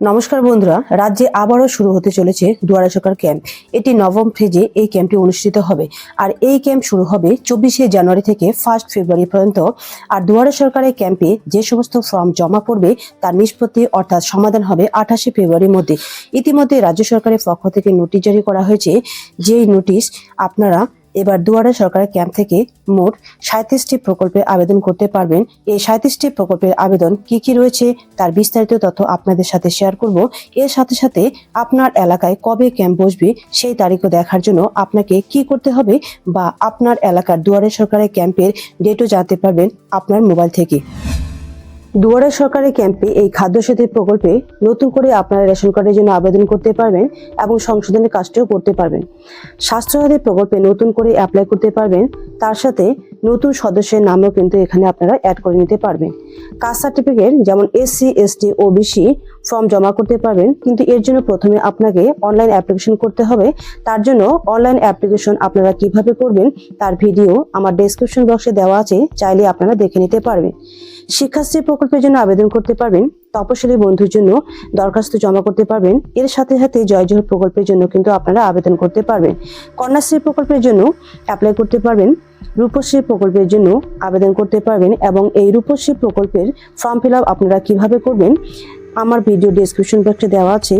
নমস্কার বন্ধুরা, রাজ্যে আবারও শুরু হতে চলেছে দুয়ারে সরকার ক্যাম্প। এটি নবম ফেজে এই ক্যাম্পটি অনুষ্ঠিত হবে। আর এই ক্যাম্প শুরু হবে চব্বিশে জানুয়ারি থেকে ফার্স্ট ফেব্রুয়ারি পর্যন্ত। আর দুয়ারে সরকারের ক্যাম্পে যে সমস্ত ফর্ম জমা পড়বে, তার নিষ্পত্তি অর্থাৎ সমাধান হবে আঠাশে ফেব্রুয়ারির মধ্যে। ইতিমধ্যে রাজ্য সরকারের পক্ষ থেকে নোটিশ জারি করা হয়েছে যেই নোটিশ আপনারা এবার দুয়ারে সরকারের ক্যাম্প থেকে মোট সাঁত্রিশটি প্রকল্পে আবেদন করতে পারবেন। এই সাঁত্রিশটি প্রকল্পের আবেদন কি কি রয়েছে তার বিস্তারিত তথ্য আপনাদের সাথে শেয়ার করব। এর সাথে সাথে আপনার এলাকায় কবে ক্যাম্প বসবে সেই তারিখও দেখার জন্য আপনাকে কি করতে হবে বা আপনার এলাকার দুয়ারে সরকারের ক্যাম্পের ডেটও জানতে পারবেন আপনার মোবাইল থেকে। দুয়ারে সরকারের ক্যাম্পে এই খাদ্য সেতু প্রকল্পে নতুন করে আপনারা রেশন কার্ডের জন্য আবেদন করতে পারবেন এবং সংশোধনের কাজটিও করতে পারবেন। স্বাস্থ্যসাথী প্রকল্পে নতুন করে অ্যাপ্লাই করতে পারবেন, তার সাথে নতুন সদস্যের নামও কিন্তু এখানে আপনারা অ্যাড করে নিতে পারবেন। কাস্ট সার্টিফিকেট যেমন এসসি এসটি ও ওবিসি ফর্ম জমা করতে পারবেন, কিন্তু এর জন্য প্রথমে আপনাকে অনলাইন অ্যাপ্লিকেশন করতে হবে। তার জন্য অনলাইন অ্যাপ্লিকেশন আপনারা কীভাবে করবেন, তার ভিডিও আমার ডেসক্রিপশন বক্সে দেওয়া আছে, চাইলে আপনারা দেখে নিতে পারবেন। শিক্ষাশ্রী প্রকল্পের জন্য আবেদন করতে পারবেন, তপশিলি বন্ধুর জন্য দরখাস্ত জমা করতে পারবেন। এর সাথে সাথে জয় জয় প্রকল্পের জন্য কিন্তু আপনারা আবেদন করতে পারবেন। কন্যাশ্রী প্রকল্পের জন্য অ্যাপ্লাই করতে পারবেন। রূপশ্রী প্রকল্পের জন্য আবেদন করতে পারবেন এবং এই রূপশ্রী প্রকল্পের ফর্ম ফিল আপ আপনারা কীভাবে করবেন, আমার ভিডিও ডিসক্রিপশন বক্সে দেওয়া আছে।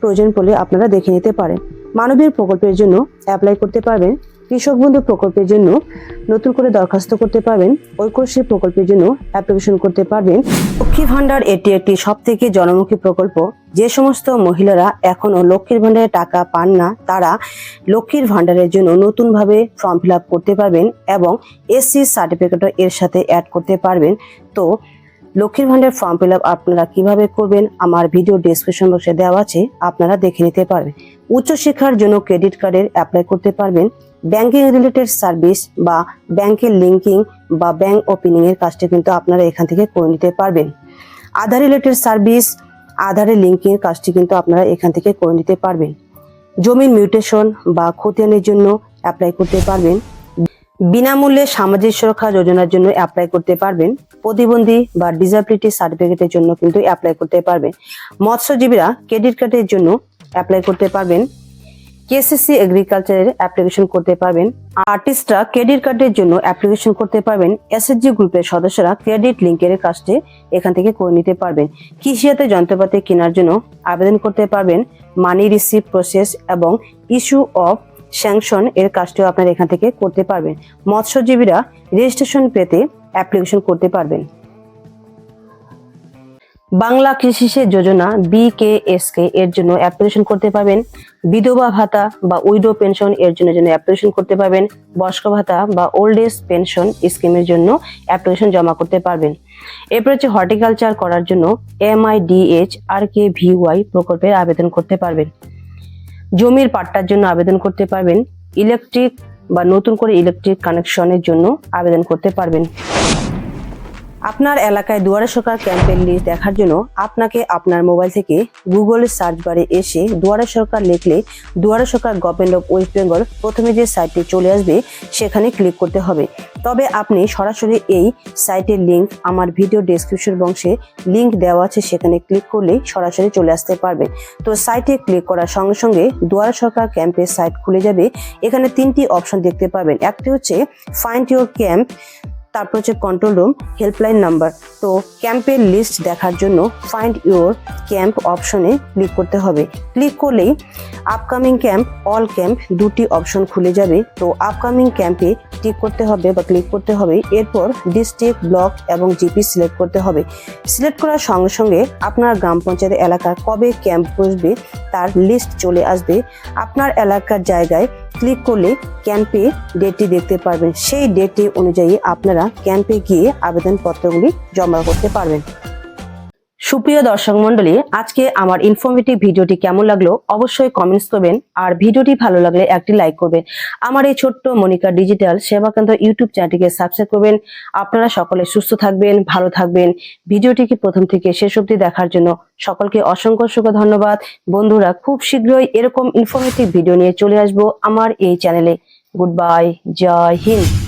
প্রয়োজন পড়লে আপনারা দেখে নিতে পারেন। মানবীয় প্রকল্পের জন্য অ্যাপ্লাই করতে পারবেন। কৃষক বন্ধু প্রকল্পের জন্য নতুন করে দরখাস্ত করতে পারবেন ঐক্যশ্রী প্রকল্পের জন্য অ্যাপ্লিকেশন করতে পারবেন। লক্ষ্মী ভান্ডার এটি একটি সব থেকে জনমুখী প্রকল্প। যে সমস্ত মহিলারা এখনও লক্ষ্মীর ভান্ডারে টাকা পান না, তারা লক্ষ্মীর ভাণ্ডারের জন্য নতুনভাবে ফর্ম ফিল করতে পারবেন এবং এসসি সার্টিফিকেটও এর সাথে অ্যাড করতে পারবেন। তো লক্ষ্মীর ভান্ডার ফর্ম ফিল আপ আপনারা কীভাবে করবেন, আমার ভিডিও ডিসক্রিপশন বক্সে দেওয়া আছে, আপনারা দেখে নিতে পারবেন। উচ্চশিক্ষার জন্য ক্রেডিট কার্ডের অ্যাপ্লাই করতে পারবেন। ব্যাংকিং রিলেটেড সার্ভিস বা ব্যাংকের লিঙ্কিং বা ব্যাংক ওপেনিং এর কাজটি কিন্তু আপনারা এখান থেকে করে নিতে পারবেন। আধার রিলেটেড সার্ভিস আধারের লিঙ্কিং এর কাজটি কিন্তু আপনারা এখান থেকে করে নিতে পারবেন। জমির মিউটেশন বা খতিয়ানের জন্য অ্যাপ্লাই করতে পারবেন। বিনামূল্যে সামাজিক সুরক্ষা যোজনার জন্য অ্যাপ্লাই করতে পারবেন। প্রতিবন্ধী বা ডিসাবিলিটি সার্টিফিকেটের জন্য কিন্তু অ্যাপ্লাই করতে পারবেন। মৎস্যজীবীরা ক্রেডিট কার্ডের জন্য অ্যাপ্লাই করতে পারবেন। কেসিসি এগ্রিকালচারের অ্যাপ্লিকেশন করতে পারবেন। আর্টিস্টরা ক্রেডিট কার্ডের জন্য অ্যাপ্লিকেশন করতে পারবেন। এসএসজি গ্রুপের সদস্যরা ক্রেডিট লিঙ্কের কাজটি এখান থেকে করে নিতে পারবেন। কৃষিজাতে যন্ত্রপাতি কেনার জন্য আবেদন করতে পারবেন। মানি রিসিভ প্রসেস এবং ইস্যু অফ স্যাংশন এর কাজটিও আপনারা এখান থেকে করতে পারবেন। মৎস্যজীবীরা রেজিস্ট্রেশন পেতে অ্যাপ্লিকেশন করতে পারবেন। বাংলা কৃষি সেচ যোজনা বিকেএসকে এর জন্য অ্যাপ্লিকেশন করতে পারবেন। বিধবা ভাতা বা উইডো পেনশন এর জন্য জন্য অ্যাপ্লিকেশন করতে পারবেন। বয়স্ক ভাতা বা ওল্ড এজ পেনশন স্কিমের জন্য অ্যাপ্লিকেশন জমা করতে পারবেন। এরপর হচ্ছে হর্টিকালচার করার জন্য এমআইডিএইচ আর কে ভিওয়াই প্রকল্পের আবেদন করতে পারবেন। জমির পাট্টার জন্য আবেদন করতে পারবেন ইলেকট্রিক বা নতুন করে ইলেকট্রিক কানেকশনের জন্য আবেদন করতে পারবেন। আপনার এলাকায় দুয়ারে সরকার ক্যাম্পের লিস্ট দেখার জন্য আপনাকে আপনার মোবাইল থেকে গুগলের সার্চ বারে এসে দুয়ারে সরকার লিখলে Duare Sarkar government of West Bengal প্রথমে যে সাইটটি চলে আসবে, সেখানে ক্লিক করতে হবে। তবে আপনি সরাসরি এই সাইটের লিংক আমার ভিডিও ডেসক্রিপশন বংশে লিংক দেওয়া আছে, সেখানে ক্লিক করলেই সরাসরি চলে আসতে পারবে তো সাইটে ক্লিক করার সঙ্গে সঙ্গে দুয়ারে সরকার ক্যাম্পের সাইট খুলে যাবে। এখানে তিনটি অপশন দেখতে পাবেন। একটি হচ্ছে ফাইন্ড ইউর ক্যাম্প তারপর হচ্ছে কন্ট্রোল রুম হেল্পলাইন নাম্বার তো ক্যাম্পের লিস্ট দেখার জন্য ফাইন্ড ইউর ক্যাম্প অপশনে ক্লিক করতে হবে। ক্লিক করলেই আপকামিং ক্যাম্প অল ক্যাম্প দুটি অপশন খুলে যাবে। তো আপকামিং ক্যাম্পে টিক করতে হবে বা ক্লিক করতে হবে। এরপর ডিস্ট্রিক্ট ব্লক এবং জিপি সিলেক্ট করতে হবে। সিলেক্ট করার সঙ্গে সঙ্গে আপনার গ্রাম পঞ্চায়েত এলাকার কবে ক্যাম্প বসবে, তার লিস্ট চলে আসবে। আপনার এলাকার জায়গায় ক্লিক করলে ক্যাম্পে ডেটটি দেখতে পারবেন। সেই ডেটটি অনুযায়ী আপনারা ক্যাম্পে গিয়ে আবেদনপত্রগুলি জমা করতে পারবেন। সুপ্রিয় দর্শক মন্ডলী আজকে আমার ইনফরমেটিভ ভিডিওটি কেমন লাগল অবশ্যই কমেন্টস করবেন আর ভিডিওটি ভালো লাগলে একটি লাইক করবেন। আমার এই ছোট্ট মনিকা ডিজিটাল সেবা কেন্দ্র ইউটিউব চ্যানেলটিকে সাবস্ক্রাইব করবেন। আপনারা সকলে সুস্থ থাকবেন, ভালো থাকবেন। ভিডিওটিকে প্রথম থেকে শেষ অবধি দেখার জন্য সকলকে অসংখ্য অসংখ্য ধন্যবাদ। বন্ধুরা, খুব শীঘ্রই এরকম ইনফরমেটিভ ভিডিও নিয়ে চলে আসব আমার এই চ্যানেলে গুড বাই জয় হিন্দ।